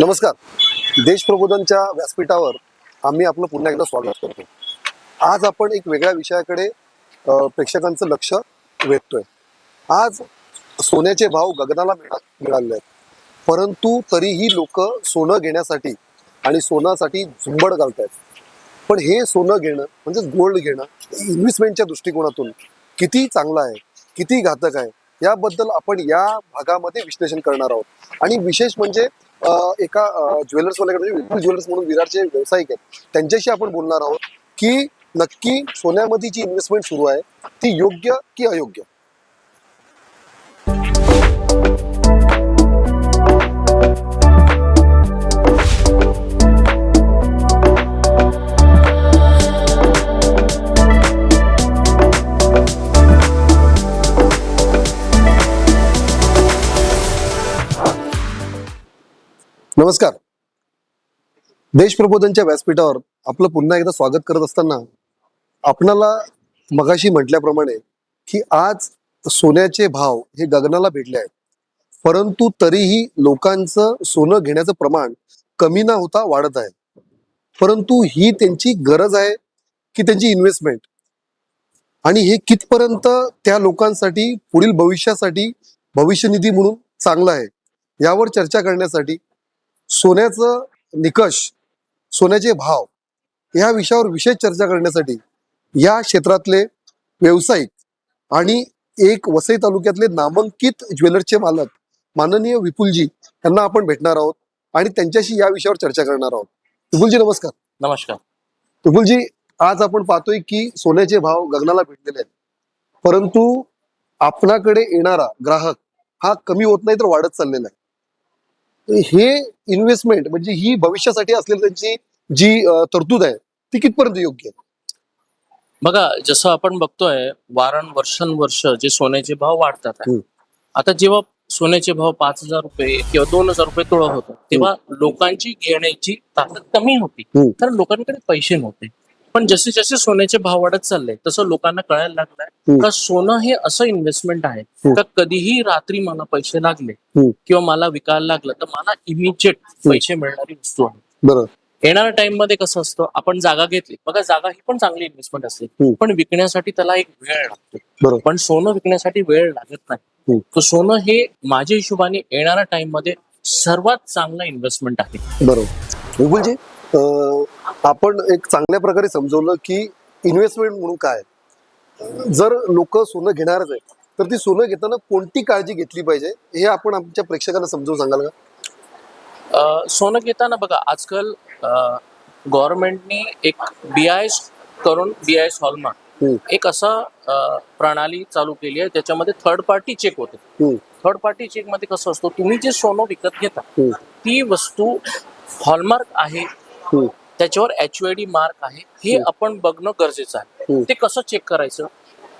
नमस्कार. देशप्रबोधनच्या व्यासपीठावर आम्ही आपलं पुन्हा एकदा स्वागत करतो. आज आपण एक वेगळ्या विषयाकडे प्रेक्षकांचं लक्ष वेधतोय. आज सोन्याचे भाव गगनाला मिळा मिळाले आहेत. परंतु तरीही लोक सोनं घेण्यासाठी आणि सोनासाठी झुंबड घालतायत. पण हे सोनं घेणं म्हणजे गोल्ड घेणं इन्व्हेस्टमेंटच्या दृष्टिकोनातून किती चांगलं आहे किती घातक आहे याबद्दल आपण या भागामध्ये विश्लेषण करणार आहोत. आणि विशेष म्हणजे एका एका ज्वेलर्सवाल्याकडे विपुल ज्वेलर्स म्हणून विरारचे व्यावसायिक आहेत. त्यांच्याशी आपण बोलणार आहोत की नक्की सोन्यामध्ये जी इन्व्हेस्टमेंट सुरू आहे ती योग्य की अयोग्य? नमस्कार. देशप्रबोधनच्या व्यासपीठावर आपलं पुन्हा एकदा स्वागत करत असताना आपणाला मगाशी म्हटल्याप्रमाणे की आज सोन्याचे भाव हे गगनाला भेटले आहेत. परंतु तरीही लोकांचं सोनं घेण्याचं प्रमाण कमी न होता वाढत आहे. परंतु ही त्यांची गरज आहे की त्यांची इन्व्हेस्टमेंट आणि हे कितपर्यंत त्या लोकांसाठी पुढील भविष्यासाठी भविष्य निधी म्हणून चांगलं आहे यावर चर्चा करण्यासाठी सोन्याचं निकष सोन्याचे भाव या विषयावर विशेष चर्चा करण्यासाठी या क्षेत्रातले व्यावसायिक आणि एक वसई तालुक्यातले नामांकित ज्वेलर्सचे मालक माननीय विपुलजी यांना आपण भेटणार आहोत आणि त्यांच्याशी या विषयावर चर्चा करणार आहोत. विपुलजी नमस्कार. नमस्कार. विपुलजी आज आपण पाहतोय की सोन्याचे भाव गगनाला भेटलेले आहेत. परंतु आपणाकडे येणारा ग्राहक हा कमी होत नाही तर वाढत चाललेला आहे. हे इन्व्हेस्टमेंट म्हणजे ही भविष्यासाठी असलेली त्यांची जी तरतूद आहे ती कितपर्यंत योग्य आहे? बघा जसं आपण बघतोय वारण वर्षानुवर्ष जे सोन्याचे भाव वाढतात. आता जेव्हा सोन्याचे भाव पाच हजार रुपये किंवा दोन हजार रुपये तोळा होतं तेव्हा लोकांची घेण्याची ताकद कमी होती. कारण लोकांकडे पैसे नव्हते. पण जसे जसे सोन्याचे भाव वाढत चालले तसं लोकांना कळायला लागलंय. का सोनं हे असं इन्व्हेस्टमेंट आहे. का कधीही रात्री मला पैसे लागले. किंवा मला विकायला लागलं तर मला इमिजिएट पैसे मिळणारी वस्तू आहे बरं येणाऱ्या टाइममध्ये कसं असतं आपण जागा घेतली बघा जागा ही पण चांगली इन्व्हेस्टमेंट असते. पण विकण्यासाठी त्याला एक वेळ लागतो बरोबर. पण सोनं विकण्यासाठी वेळ लागत. नाही तर सोनं हे माझ्या हिशोबाने येणाऱ्या टाइममध्ये सर्वात चांगलं इन्व्हेस्टमेंट आहे बरोबर आपण एक चांगल्या प्रकारे समजवलं की इन्व्हेस्टमेंट म्हणून काय जर लोक सोनं घेणारच आहे तर ती सोनं घेताना कोणती काळजी घेतली पाहिजे हे आपण आमच्या प्रेक्षकांना समजून सांगाल का सोनं घेताना बघा आजकाल गव्हर्नमेंटनी एक बीआयएस करून बीआयएस हॉलमार्क हम्म. एक असा प्रणाली चालू केली आहे ज्याच्यामध्ये थर्ड पार्टी चेक होते. थर्ड पार्टी चेकमध्ये कसं असतं तुम्ही जे सोनं विकत घेता. ती वस्तू हॉलमार्क आहे. त्याच्यावर एच डी मार्क आहे हे हम्म. आपण बघणं गरजेचं आहे हम्म. ते कसं चेक करायचं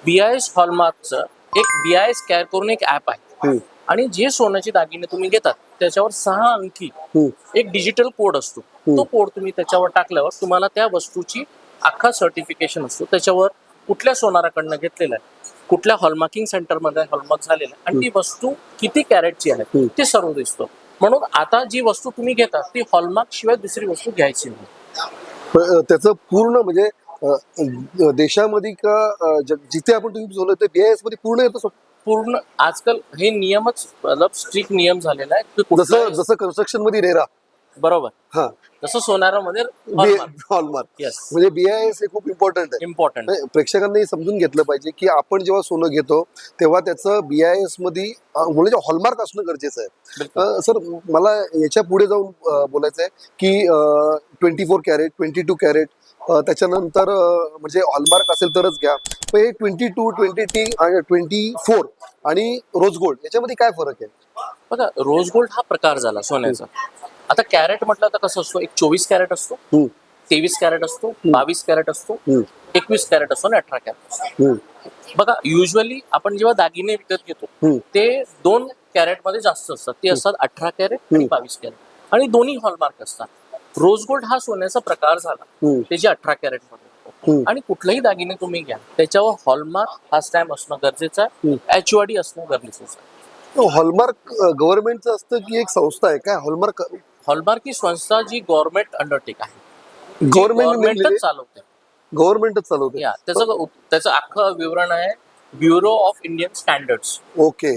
बीआयएस हॉलमार्कचं एक बीआयएस कॅर करून एक ऍप आहे. आणि जे सोन्याचे दागिने तुम्ही घेतात त्याच्यावर सहा अंकी. एक डिजिटल कोड असतो तो कोड तुम्ही त्याच्यावर टाकल्यावर तुम्हाला त्या वस्तूची अख्खा सर्टिफिकेशन असतो त्याच्यावर कुठल्या सोनाराकडनं घेतलेलं आहे कुठल्या हॉलमार्किंग सेंटरमध्ये हॉलमार्क झालेलं आहे आणि ती वस्तू किती कॅरेटची आहे. ते सर्व दिसतं म्हणून आता जी वस्तू तुम्ही घेता ती हॉलमार्क शिवाय दुसरी वस्तू घ्यायची नाही. त्याचं पूर्ण म्हणजे देशामध्ये का जिथे आपण तुम्ही बोललो ते बीआयएसमध्ये पूर्ण येतं पूर्ण आजकाल हे नियमच मतलब स्ट्रिक्ट नियम झालेला आहे जसं जसं कन्स्ट्रक्शनमध्ये रेरा बरोबर. हा. तसं सोनारामध्ये हॉलमार्क येस म्हणजे बीआयएस हे खूप इम्पॉर्टंट आहे. इम्पॉर्टंट नाही, प्रेक्षकांनी हे समजून घेतलं पाहिजे की आपण जेव्हा सोनं घेतो तेव्हा त्याचं बीआयएसमध्ये अं, म्हणजे हॉलमार्क असणं गरजेचं आहे. अं, सर मला याच्यापुढे जाऊन अं, बोलायचं आहे की twenty four carat twenty two carat त्याच्यानंतर अं, म्हणजे हॉलमार्क असेल तरच घ्या. पण हे ट्वेंटी टू ट्वेंटी टी ट्वेंटी फोर आणि रोज गोल्ड याच्यामध्ये काय फरक आहे? बघा रोज गोल्ड हा प्रकार झाला सोन्याचा. आता कॅरेट म्हटलं तर कसं असतो? एक चोवीस कॅरेट असतो तेवीस कॅरेट असतो बावीस कॅरेट असतो एकवीस कॅरेट असतो आणि अठरा कॅरेट असतो. बघा युजली आपण जेव्हा दागिने विकत घेतो. ते दोन कॅरेटमध्ये जास्त असतात. ते असतात अठरा कॅरेट आणि. बावीस कॅरेट. आणि दोन्ही हॉलमार्क असतात. रोज गोल्ड हा सोन्याचा प्रकार झाला. हम्म, त्याचे अठरा कॅरेटमध्ये. आणि कुठलाही दागिने तुम्ही घ्या त्याच्यावर हॉलमार्क हा स्टॅम्प असणं गरजेचं आहे. हम्म. एच डी असणं गरजेचं आहे. हॉलमार्क गव्हर्नमेंटचं असतं की एक संस्था आहे? काय हॉलमार्क हॉलमार्क ही संस्था जी गव्हर्नमेंट अंडरटेक आहे. गव्हर्नमेंट गव्हर्नमेंटच चालवते. गव्हर्नमेंटच चालवते. या त्याचं त्याचं अख्खं विवरण आहे Bureau of Indian Standards okay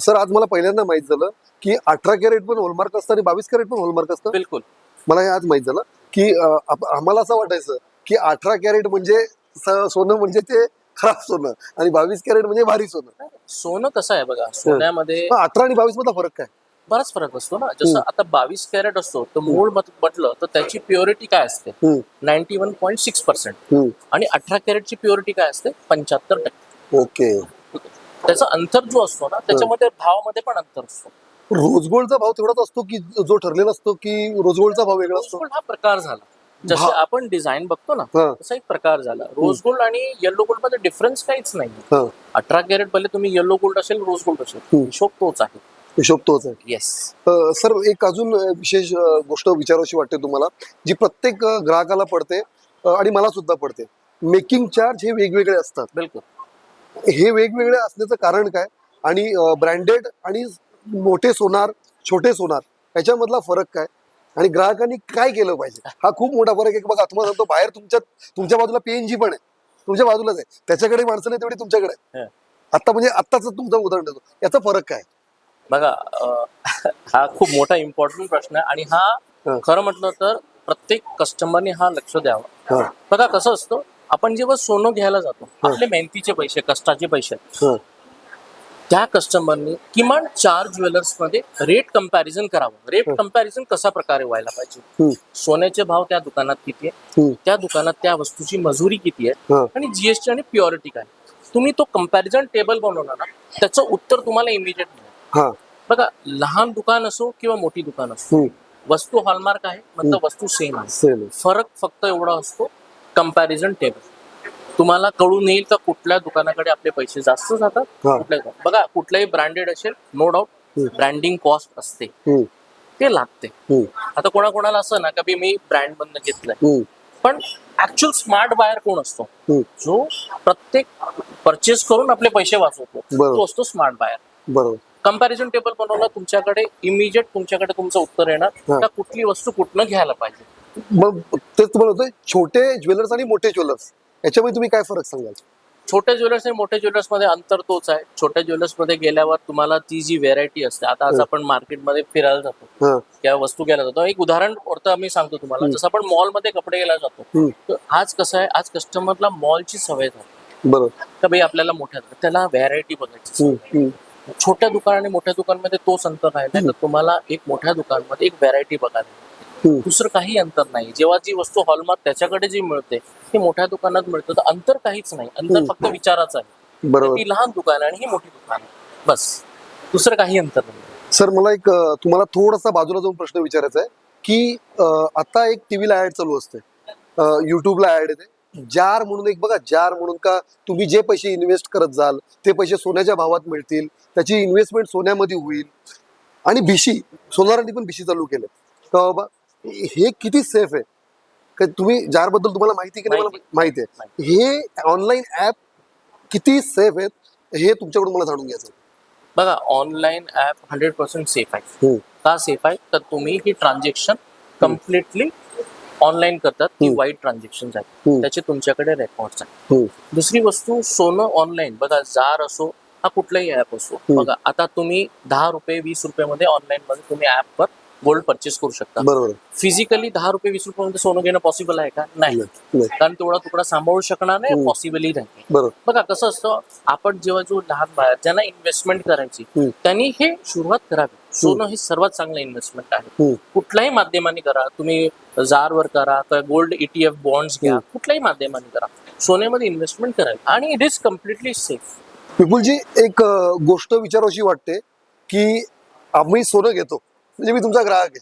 sir आज मला पहिल्यांदा माहीत झालं की अठरा कॅरेट पण होलमार्क असतं आणि बावीस कॅरेट पण होलमार्क असतं? बिलकुल. मला हे आज माहीत झालं की आम्हाला असं वाटायचं की अठरा कॅरेट म्हणजे सोनं म्हणजे ते खराब सोनं आणि बावीस कॅरेट म्हणजे भारी सोनं. सोनं कसं आहे बघा? सोन्यामध्ये अठरा आणि बावीस मधला फरक काय? बराच फरक असतो ना. जसं आता बावीस कॅरेट असतो तर मूळ मत म्हटलं तर त्याची प्युरिटी काय असते? Ninety one point six percent. आणि अठरा कॅरेटची प्युरिटी काय असते? पंच्याहत्तर टक्के. ओके. त्याचा अंतर जो असतो ना त्याच्यामध्ये भावामध्ये पण अंतर असतो. रोज गोल्डचा भाव तेवढाच असतो की जो ठरलेला असतो की रोज गोल्डचा भाव वेगळा असतो? हा प्रकार झाला. जसे आपण डिझाइन बघतो ना तसा एक प्रकार झाला. रोज गोल्ड आणि येलो गोल्डमध्ये डिफरन्स काहीच नाही अठरा कॅरेट भले तुम्ही येलो गोल्ड असेल रोज गोल्ड असेल. हिशोब तोच आहे. हिशोब तोच आहे. येस सर एक अजून विशेष गोष्ट विचारावीशी वाटते तुम्हाला जी प्रत्येक ग्राहकाला पडते आणि मला सुद्धा पडते. मेकिंग चार्ज हे वेगवेगळे असतात. बिलकुल. हे वेगवेगळे असण्याचं कारण काय? आणि ब्रँडेड आणि मोठे सोनार छोटे सोनार याच्यामधला फरक काय? आणि ग्राहकांनी काय केलं पाहिजे? हा खूप मोठा फरक आहे की बघा तुम्हाला सांगतो बाहेर तुमच्या तुमच्या बाजूला पीएनजी पण आहे. तुमच्या बाजूलाच आहे. त्याच्याकडे माणसं नाही तेवढी तुमच्याकडे. आता म्हणजे आत्ताच तुमचं उदाहरण देतो. याचा फरक काय? बघा हा खूप मोठा इम्पॉर्टंट प्रश्न आहे आणि हा. खरं म्हटलं तर प्रत्येक कस्टमरने हा लक्ष द्यावा. बघा कसं असतं आपण जेव्हा सोनं घ्यायला जातो आपले मेहनतीचे पैसे कष्टाचे पैसे त्या कस्टमरनी किमान चार ज्वेलर्समध्ये रेट कंपॅरिझन करावं. रेट कंपॅरिझन कशा प्रकारे व्हायला पाहिजे? सोन्याचे भाव त्या दुकानात किती आहे त्या दुकानात त्या वस्तूची मजुरी किती आहे? आणि जीएसटी आणि प्युरिटी काय तुम्ही तो कंपॅरिझन टेबल बनवला ना त्याचं उत्तर तुम्हाला इमिजिएट मिळेल. बघा लहान दुकान असो किंवा मोठी दुकान असो वस्तू हॉलमार्क आहे मतलब वस्तू सेम आहे. फरक फक्त एवढा असतो कंपॅरिझन टेबल तुम्हाला कळून येईल का कुठल्या दुकानाकडे आपले पैसे जास्त जातात. कुठल्या बघा कुठलाही ब्रँडेड असेल नो डाऊट. ब्रँडिंग कॉस्ट असते. ते लागते. आता कोणाकोणाला असं ना का मी ब्रँड मधनं घेतलंय. पण ऍक्च्युअल स्मार्ट बायर कोण असतो. जो प्रत्येक परचेस करून आपले पैसे वाचवतो. तो असतो स्मार्ट बायर बरोबर. कंपॅरिझन टेबल बनवलं तुमच्याकडे इमिजिएट तुमच्याकडे तुमचं उत्तर येणार. हा. का कुठली वस्तू कुठनं घ्यायला पाहिजे? मग तेच तुम्हाला होतंय छोटे ज्वेलर्स आणि मोठे ज्वेलर्स याच्यामध्ये तुम्ही काय फरक सांगाल? छोट्या ज्वेलर्स आणि मोठ्या ज्वेलर्समध्ये अंतर तोच आहे. छोट्या ज्वेलर्समध्ये गेल्यावर तुम्हाला ती जी व्हेरायटी असते आता आज हं. आपण मार्केटमध्ये फिरायला जातो हा. किंवा वस्तू घ्यायला जातो. एक उदाहरण वरतं मी सांगतो तुम्हाला. हं. जसं आपण मॉलमध्ये कपडे घ्यायला जातो हम्म, तर आज कसं आहे आज कस्टमरला मॉलची सवय झाली. बरोबर. का भाई आपल्याला मोठ्या त्याला व्हॅरायटी बघायची हम्म, सवय. हम्म, छोट्या दुकान आणि मोठ्या दुकानमध्ये तोच अंतर राहिला तर तुम्हाला एक मोठ्या दुकानमध्ये एक व्हॅरायटी बघायला. दुसरं काही अंतर नाही. जेव्हा जी वस्तू हॉलमार्क त्याच्याकडे जी मिळते ती मोठ्या दुकानात मिळतं. तर अंतर काहीच नाही. अंतर. फक्त विचाराचं आहे. बरोबर ती लहान दुकान आहे आणि ही मोठी दुकान आहे. बस. दुसरं काही अंतर नाही. सर मला एक तुम्हाला थोडासा बाजूला जाऊन प्रश्न विचारायचा आहे की आता एक टीव्हीला ऍड चालू असते युट्यूबला ऍड येते. जार म्हणून एक बघा जार म्हणून का तुम्ही जे पैसे इन्व्हेस्ट करत जाल ते पैसे सोन्याच्या भावात मिळतील त्याची इन्व्हेस्टमेंट सोन्यामध्ये होईल. आणि भिशी सोनारांनी पण भिशी चालू केलं. का बाबा हे किती सेफ आहे? का तुम्ही जारबद्दल तुम्हाला माहिती की नाही? मला माहिती आहे. हे ऑनलाईन ऍप किती सेफ आहेत हे तुमच्याकडून मला जाणून घ्यायचं. बघा online app hundred percent safe आहे. हम्म. का सेफ आहे? तर तुम्ही ही ट्रान्झॅक्शन कम्प्लिटली ऑनलाईन करतात ती. वाईट ट्रान्झॅक्शन आहे हम्म. त्याचे तुमच्याकडे रेकॉर्ड्स आहेत. दुसरी वस्तू सोनं ऑनलाईन बघा जार असो हा कुठलाही ऍप असो. बघा आता तुम्ही दहा रुपये वीस रुपयामध्ये ऑनलाईन मध्ये तुम्ही ऍपवर गोल्ड परचेस करू शकता बरोबर. फिजिकली दहा रुपये वीस रुपयामध्ये सोनं घेणं पॉसिबल आहे का नाही. कारण तेवढा तुकडा सांभाळू शकणार नाही. पॉसिबलही नाही बरोबर बघा कसं असतं आपण जेव्हा जो लहान बाहेर ज्यांना इन्व्हेस्टमेंट करायची. त्यांनी हे सुरुवात करावी सोनं हे सर्वात चांगलं इन्व्हेस्टमेंट आहे. कुठल्याही माध्यमाने करा तुम्ही जार वर करा किंवा गोल्ड ईटीएफ बॉन्ड्स घ्या. कुठल्याही माध्यमाने करा सोन्यामध्ये इन्व्हेस्टमेंट करावी आणि it is completely safe Vipul ji एक गोष्ट विचारावीशी वाटते की आम्ही सोनं घेतो म्हणजे मी तुमचा ग्राहक आहे.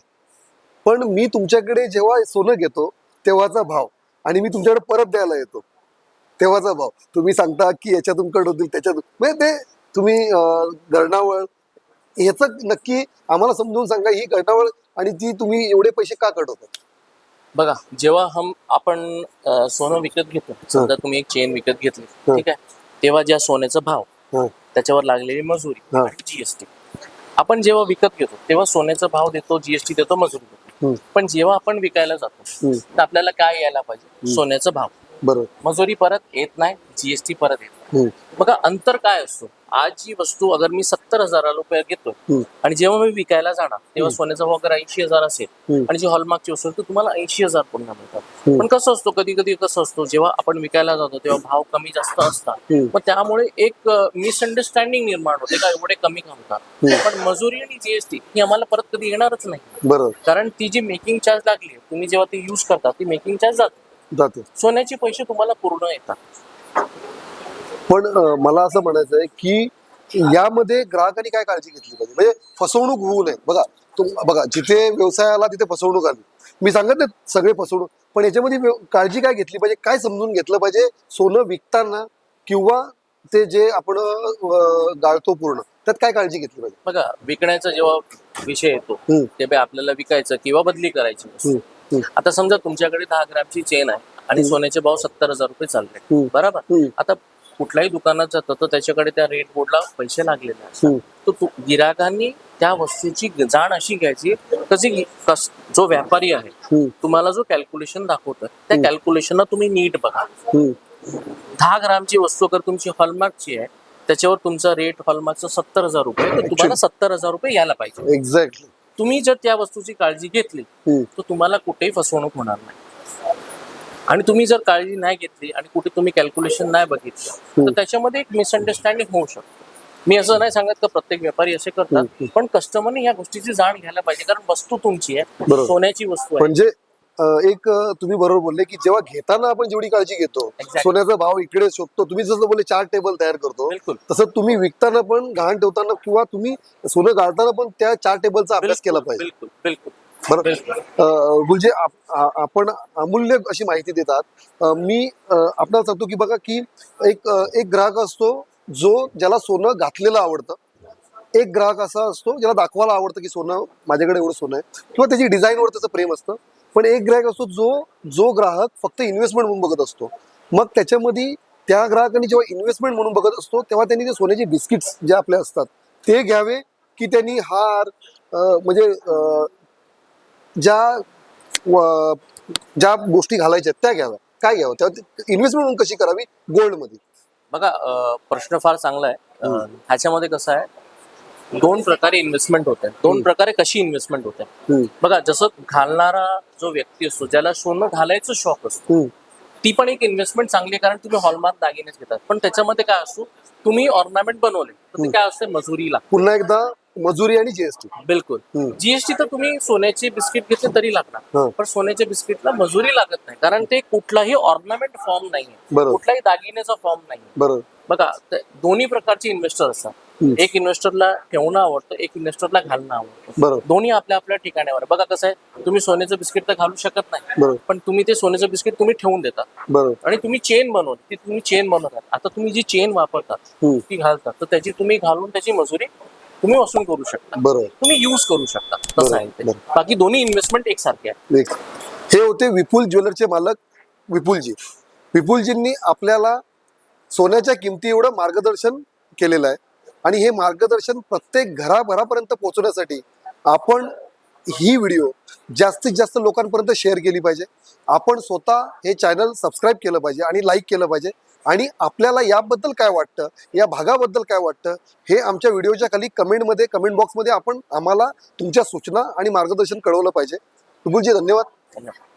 पण मी तुमच्याकडे जेव्हा सोनं घेतो तेव्हाचा भाव आणि मी तुमच्याकडे परत द्यायला येतो तेव्हाचा भाव. तुम्ही सांगता की याच्यातून कट होतील त्याच्यातून. म्हणजे ते तुम्ही गरणावळ ह्याचं नक्की आम्हाला समजून सांगा ही गरणावळ आणि ती तुम्ही एवढे पैसे का कट होतात? बघा जेव्हा हम आपण सोनं विकत घेतो समजा तुम्ही एक चेन विकत घेतली. ठीक आहे? तेव्हा ज्या सोन्याचा भाव त्याच्यावर लागलेली मजुरी जीएसटी आपण जेव्हा विकत घेतो तेव्हा सोन्याचा भाव देतो जीएसटी देतो मजुरी देतो. पण जेव्हा आपण विकायला जातो. तर आपल्याला काय यायला पाहिजे? सोन्याचा भाव. बरोबर. मजुरी परत येत नाही जीएसटी परत येत नाही. बघा अंतर काय असतो? आज जी वस्तू अगर मी सत्तर हजार रुपये घेतो हम्म. आणि जेव्हा मी विकायला जाणार तेव्हा सोन्याचा भाव अगर ऐंशी हजार असेल. आणि जी हॉलमार्कची वस्तू तर तुम्हाला ऐंशी हजार पुन्हा मिळतात. पण कसं असतो कधी कधी कसं असतो जेव्हा आपण विकायला जातो तेव्हा भाव कमी जास्त असतात. मग त्यामुळे एक मिसअंडरस्टँडिंग निर्माण होते का एवढे कमी होतात. पण मजुरी आणि जीएसटी ही आम्हाला परत कधी येणारच नाही बरोबर कारण ती जी मेकिंग चार्ज लागली तुम्ही जेव्हा ती युज करता ती मेकिंग चार्ज जाते सोन्याचे पैसे तुम्हाला पूर्ण येतात पण मला असं म्हणायचं आहे की यामध्ये ग्राहकांनी काय काळजी घेतली पाहिजे? म्हणजे फसवणूक होऊ नये. बघा तुम बघा जिथे व्यवसाय आला तिथे फसवणूक आली. मी सांगत नाही सगळे फसवणूक पण याच्यामध्ये काळजी काय घेतली पाहिजे? काय समजून घेतलं पाहिजे? सोनं विकताना किंवा ते जे आपण गाळतो पूर्ण त्यात काय काळजी घेतली पाहिजे? बघा विकण्याचा जेव्हा विषय येतो. तेव्हा आपल्याला विकायचं किंवा बदली करायची आता समजा तुमच्याकडे दहा ग्रॅमची चेन आहे आणि सोन्याचे भाव सत्तर हजार रुपये चालले. बरोबर. आता कुठल्याही दुकानात जातं तर त्याच्याकडे त्या रेट बोर्डला पैसे लागलेले असतात. तर तू गिराकांनी त्या वस्तूची जाण अशी घ्यायची कशी कस- जो व्यापारी आहे तुम्हाला जो कॅल्क्युलेशन दाखवतोय त्या कॅल्क्युलेशनला तुम्ही नीट बघा. दहा ग्रामची वस्तू अगर तुमची हॉलमार्कची आहे त्याच्यावर तुमचा रेट हॉलमार्कचा सत्तर हजार रुपये तर तुम्हाला सत्तर हजार रुपये यायला पाहिजे. एक्झॅक्टली तुम्ही जर त्या वस्तूची काळजी घेतली तर तुम्हाला कुठेही फसवणूक होणार नाही. आणि तुम्ही जर काळजी नाही घेतली आणि कुठे तुम्ही कॅल्क्युलेशन नाही बघितलं तर त्याच्यामध्ये एक मिसअंडरस्टँडिंग होऊ शकतो. मी असं नाही सांगत का प्रत्येक व्यापारी असे करतात पण कस्टमरने या गोष्टीची जाण घ्यायला पाहिजे कारण वस्तू तुमची आहे. सोन्याची वस्तू आहे. म्हणजे एक तुम्ही बरोबर बोलले की जेव्हा घेताना आपण जेवढी काळजी घेतो. सोन्याचा भाव इकडे शोधतो तुम्ही जसं बोलले चार टेबल तयार करतो तसं तुम्ही विकताना पण गहाण ठेवताना किंवा तुम्ही सोनं गाळताना पण त्या चार टेबलचा अभ्यास केला पाहिजे. बिलकुल बिलकुल. बरं. आ- आपण अमूल्य अशी माहिती देतात. मी अं, आपल्याला सांगतो की बघा की एक एक ग्राहक असतो जो ज्याला सोनं घातलेलं आवडतं. एक ग्राहक असा असतो ज्याला दाखवायला आवडतं की सोनं माझ्याकडे एवढं सोनं आहे. किंवा त्याची डिझाईनवर त्याचं प्रेम असतं. पण एक ग्राहक असतो जो जो ग्राहक फक्त इन्व्हेस्टमेंट म्हणून बघत असतो. मग त्याच्यामध्ये त्या ग्राहकांनी जेव्हा इन्व्हेस्टमेंट म्हणून बघत असतो तेव्हा त्यांनी ते सोन्याचे बिस्किट्स जे आपले असतात ते घ्यावे की त्यांनी हार म्हणजे ज्या ज्या गोष्टी घालायच्या त्या घ्याव्या. काय घ्यावं? तेव्हा इन्व्हेस्टमेंट म्हणून कशी करावी? गोल्डमध्ये बघा प्रश्न फार चांगला आहे. ह्याच्यामध्ये कसं आहे दोन प्रकारे इन्व्हेस्टमेंट होते. दोन प्रकारे कशी इन्व्हेस्टमेंट होते? बघा जसं घालणारा जो व्यक्ती असतो ज्याला सोनं घालायचं शॉक असतो ती पण एक इन्व्हेस्टमेंट चांगली आहे कारण तुम्ही हॉलमार्क दागिनेच घेतात. पण त्याच्यामध्ये काय असतो तुम्ही ऑर्नामेंट बनवले तर ते काय असते मजुरीला. पुन्हा एकदा मजुरी आणि जीएसटी बिलकुल. जीएसटी तर तुम्ही सोन्याचे बिस्किट घेतले तरी. लागणार पण सोन्याच्या बिस्किटला मजुरी लागत नाही. कारण ते कुठलाही ऑर्नामेंट फॉर्म नाहीये. कुठलाही दागिन्याचा फॉर्म नाही बरोबर. बघा दोन्ही प्रकारचे इन्व्हेस्टर असतात. एक इन्व्हेस्टरला ठेवणं आवडतं एक इन्व्हेस्टरला घालणं आवडतं. बरोबर. दोन्ही आपल्या आपल्या ठिकाणावर. बघा कसं आहे तुम्ही सोन्याचं बिस्किट तर घालू शकत नाही. पण तुम्ही ते सोन्याचं बिस्किट तुम्ही ठेवून देता. बरोबर. आणि तुम्ही चेन बनवली ती तुम्ही चेन बनवतात आता तुम्ही जी चेन वापरतात ती घालतात तर त्याची तुम्ही घालून त्याची मजुरी तुम्ही वसूल करू शकता. बरोबर. तुम्ही युज करू शकता. तसं आहे ते. बरोबर. बाकी दोन्ही इन्व्हेस्टमेंट एकसारखे आहे एक. हे होते विपुल ज्वेलरचे मालक विपुलजी. विपुलजींनी आपल्याला सोन्याच्या किमती एवढं मार्गदर्शन केलेलं आहे. आणि हे मार्गदर्शन प्रत्येक घराभरापर्यंत पोहोचवण्यासाठी आपण ही व्हिडिओ जास्तीत जास्त लोकांपर्यंत शेअर केली पाहिजे. आपण स्वतः हे चॅनल सबस्क्राईब केलं पाहिजे आणि लाईक केलं पाहिजे. आणि आपल्याला याबद्दल काय वाटतं? या भागाबद्दल काय वाटतं? हे आमच्या व्हिडिओच्या खाली कमेंटमध्ये कमेंट बॉक्समध्ये आपण आम्हाला तुमच्या सूचना आणि मार्गदर्शन कळवलं पाहिजे. विपुलजी धन्यवाद. धन्यवाद.